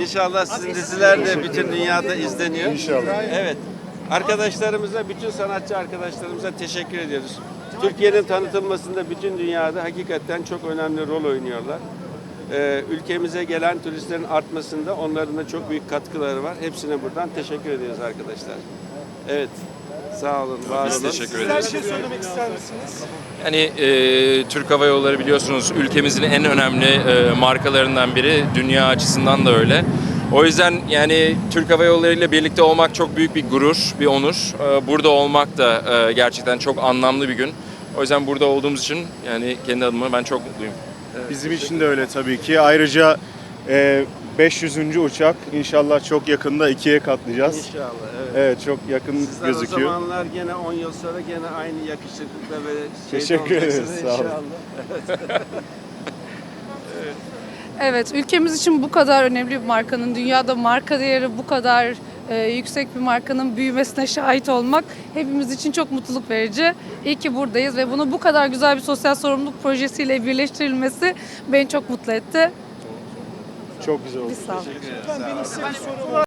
İnşallah sizin diziler de bütün dünyada izleniyor. İnşallah. Evet. Arkadaşlarımıza, bütün sanatçı arkadaşlarımıza teşekkür ediyoruz. Türkiye'nin tanıtılmasında bütün dünyada hakikaten çok önemli rol oynuyorlar. Ee, ülkemize gelen turistlerin artmasında onların da çok büyük katkıları var. Hepsine buradan teşekkür ediyoruz arkadaşlar. Evet. Sağ olun, var olun. teşekkür ederiz. şey söylemek ister misiniz? Yani e, Türk Hava Yolları biliyorsunuz ülkemizin en önemli e, markalarından biri. Dünya açısından da öyle. O yüzden yani Türk Hava Yolları ile birlikte olmak çok büyük bir gurur, bir onur. E, burada olmak da e, gerçekten çok anlamlı bir gün. O yüzden burada olduğumuz için yani kendi adıma ben çok mutluyum. Bizim için de öyle tabii ki. Ayrıca e, 500. uçak inşallah çok yakında ikiye katlayacağız. İnşallah. Evet. Evet çok yakın Sizler o gözüküyor. zamanlar gene 10 yıl sonra gene aynı yakışıklıkla ve şeyde Teşekkür ederiz, olacaksınız sağ olun. inşallah. Evet, ülkemiz için bu kadar önemli bir markanın, dünyada marka değeri bu kadar e, yüksek bir markanın büyümesine şahit olmak hepimiz için çok mutluluk verici. İyi ki buradayız ve bunu bu kadar güzel bir sosyal sorumluluk projesiyle birleştirilmesi beni çok mutlu etti. Çok güzel oldu. Biz sağ olun. Ben benim size bir sorum var.